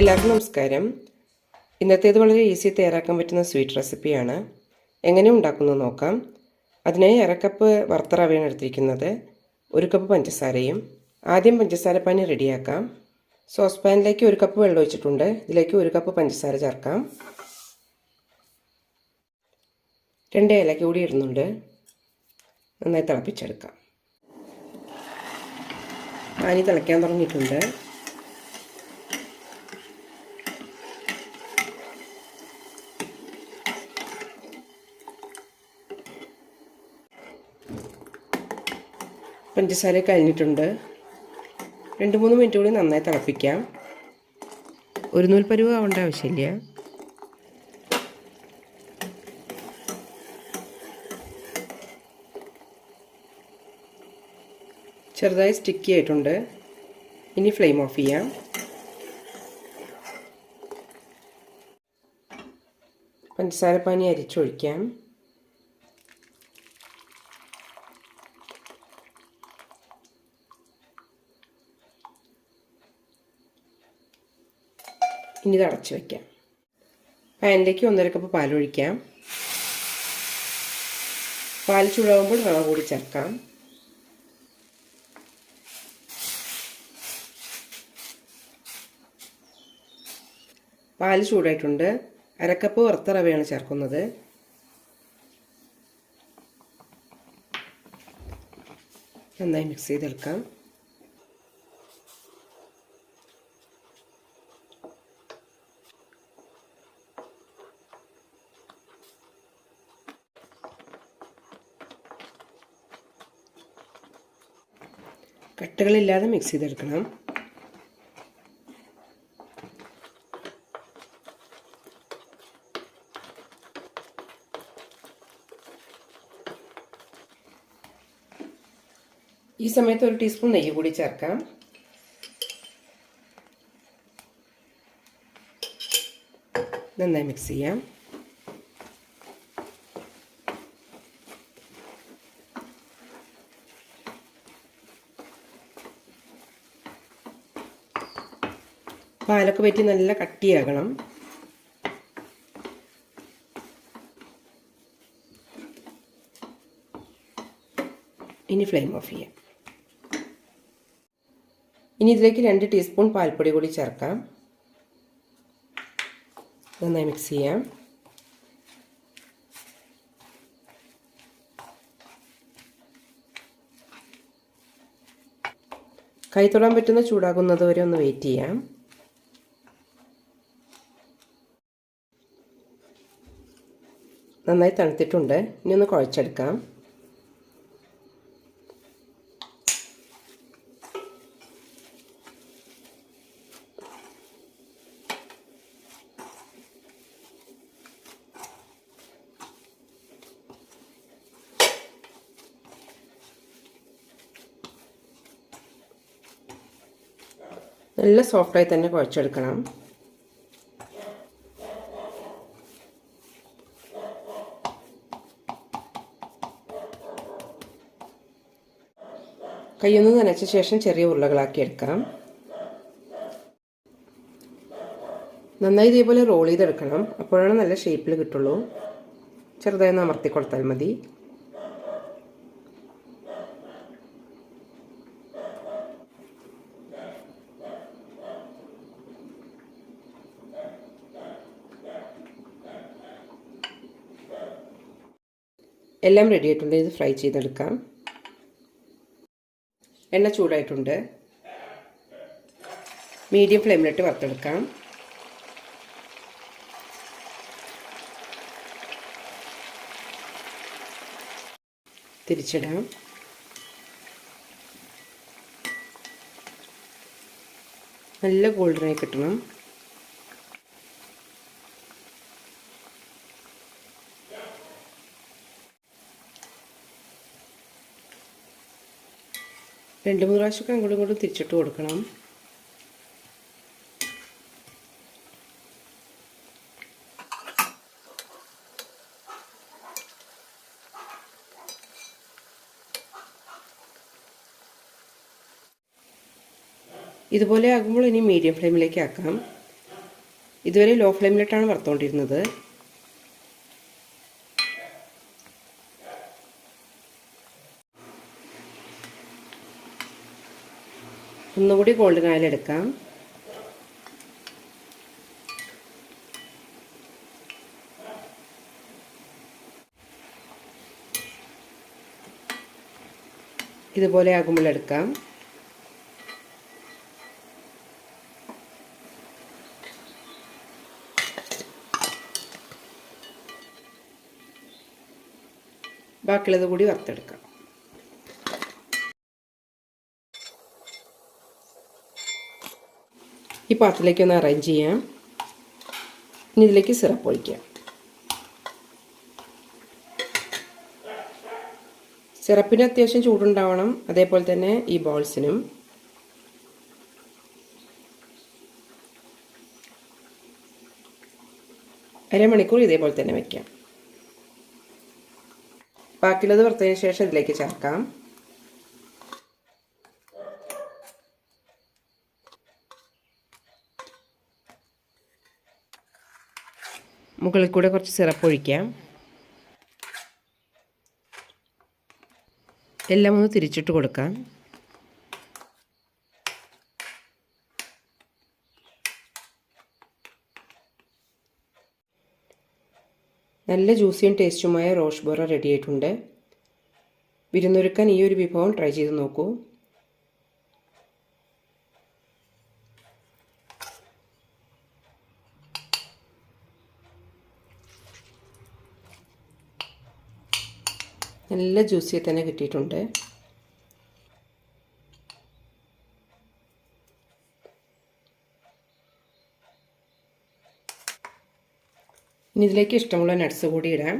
എല്ലാവർക്കും നമസ്കാരം. ഇന്നത്തേത് വളരെ ഈസി തയ്യാറാക്കാൻ പറ്റുന്ന സ്വീറ്റ് റെസിപ്പിയാണ് എങ്ങനെ ഉണ്ടാക്കുന്നത് നോക്കാം. അതിനായി അരക്കപ്പ് വറുത്ത റവയാണ് എടുത്തിരിക്കുന്നത്. ഒരു കപ്പ് പഞ്ചസാരയും. ആദ്യം പഞ്ചസാര പാനി റെഡിയാക്കാം സോസ് പാനിലേക്ക് ഒരു കപ്പ് വെള്ളം ഒഴിച്ചിട്ടുണ്ട്. ഇതിലേക്ക് ഒരു കപ്പ് പഞ്ചസാര ചേർക്കാം. രണ്ട് ഏലക്ക കൂടി ഇടുന്നുണ്ട്. നന്നായി തിളപ്പിച്ചെടുക്കാം. പാനി തിളയ്ക്കാൻ തുടങ്ങിയിട്ടുണ്ട്. പഞ്ചസാര കഴിഞ്ഞിട്ടുണ്ട് രണ്ട് മൂന്ന് മിനിറ്റ് കൂടി നന്നായി തിളപ്പിക്കാം. ഒരു നൂൽ പരുവ് ആവേണ്ട ആവശ്യമില്ല. ചെറുതായി സ്റ്റിക്കി ആയിട്ടുണ്ട്. ഇനി ഫ്ലെയിം ഓഫ് ചെയ്യാം. പഞ്ചസാര പാനി അരിച്ചൊഴിക്കാം. ഇനി ഇത് അടച്ചു വയ്ക്കാം പാനിലേക്ക് ഒന്നര കപ്പ് പാലൊഴിക്കാം. പാൽ ചൂടാകുമ്പോൾ റവ കൂടി ചേർക്കാം. പാൽ ചൂടായിട്ടുണ്ട്. അരക്കപ്പ് വറുത്ത റവയാണ് ചേർക്കുന്നത്. നന്നായി മിക്സ് ചെയ്തെടുക്കാം. കട്ടകളില്ലാതെ മിക്സ് ചെയ്തെടുക്കണം. ഈ സമയത്ത് ഒരു ടീസ്പൂൺ നെയ്യ് കൂടി ചേർക്കാം. നന്നായി മിക്സ് ചെയ്യാം. പാലൊക്കെ പറ്റി നല്ല കട്ടിയാകണം. ഇനി ഫ്ലെയിം ഓഫ് ചെയ്യാം. ഇനി ഇതിലേക്ക് രണ്ട് ടീസ്പൂൺ പാൽപ്പൊടി കൂടി ചേർക്കാം. നന്നായി മിക്സ് ചെയ്യാം. കൈ തൊടാൻ പറ്റുന്ന ചൂടാകുന്നത് വരെ ഒന്ന് വെയിറ്റ് ചെയ്യാം. നന്നായി തണുത്തിട്ടുണ്ട്. ഇനി ഒന്ന് കുഴച്ചെടുക്കാം. നല്ല സോഫ്റ്റായി തന്നെ കുഴച്ചെടുക്കണം. കൈയൊന്ന് നനച്ച ശേഷം ചെറിയ ഉരുളകളാക്കി എടുക്കാം നന്നായി ഇതേപോലെ റോൾ ചെയ്തെടുക്കണം. അപ്പോഴാണ് നല്ല ഷേപ്പിൽ കിട്ടുള്ളൂ. ചെറുതായി ഒന്ന് അമർത്തി കൊടുത്താൽ മതി. എല്ലാം റെഡി ആയിട്ടുണ്ട്. ഇത് ഫ്രൈ ചെയ്തെടുക്കാം. എണ്ണ ചൂടായിട്ടുണ്ട്. മീഡിയം ഫ്ലെയിമിലിട്ട് വറുത്തെടുക്കാം. തിരിച്ചിടാം. നല്ല ഗോൾഡനായി കിട്ടണം. രണ്ട് മൂന്ന് പ്രാവശ്യമൊക്കെ അങ്ങോട്ടും ഇങ്ങോട്ടും തിരിച്ചിട്ട് കൊടുക്കണം. ഇതുപോലെ ആകുമ്പോൾ ഇനി മീഡിയം ഫ്ലെയിമിലേക്ക് ആക്കാം. ഇതുവരെ ലോ ഫ്ലെയിമിലിട്ടാണ് വറുത്തുകൊണ്ടിരുന്നത് ഒന്നുകൂടി ഗോൾഡൻ ഓയിൽ എടുക്കാം. ഇതുപോലെ ആകുമ്പോൾ എടുക്കാം. ബാക്കിയുള്ളത് കൂടി വറുത്തെടുക്കാം. ഈ പാത്രത്തിലേക്ക് ഒന്ന് അറേഞ്ച് ചെയ്യാം. ഇനി ഇതിലേക്ക് സിറപ്പ് ഒഴിക്കാം. സിറപ്പിന് അത്യാവശ്യം ചൂടുണ്ടാവണം. അതേപോലെ തന്നെ ഈ ബോൾസിനും അരമണിക്കൂർ ഇതേപോലെ തന്നെ വയ്ക്കാം ബാക്കിയുള്ളത് വറുത്തതിന് ശേഷം ഇതിലേക്ക് ചേർക്കാം. മുകളിൽ കൂടെ കുറച്ച് സിറപ്പ് ഒഴിക്കാം. എല്ലാം ഒന്ന് തിരിച്ചിട്ട് കൊടുക്കാം. നല്ല ജ്യൂസിയും ടേസ്റ്റുമായ റോഷ് ബോറ റെഡി വിരുന്നൊരുക്കാൻ ഈ ഒരു വിഭവം ട്രൈ ചെയ്ത് നോക്കൂ. നല്ല ജ്യൂസിയെ തന്നെ കിട്ടിയിട്ടുണ്ട്. ഇനി ഇതിലേക്ക് ഇഷ്ടമുള്ള നട്ട്സ് കൂടി ഇടാം.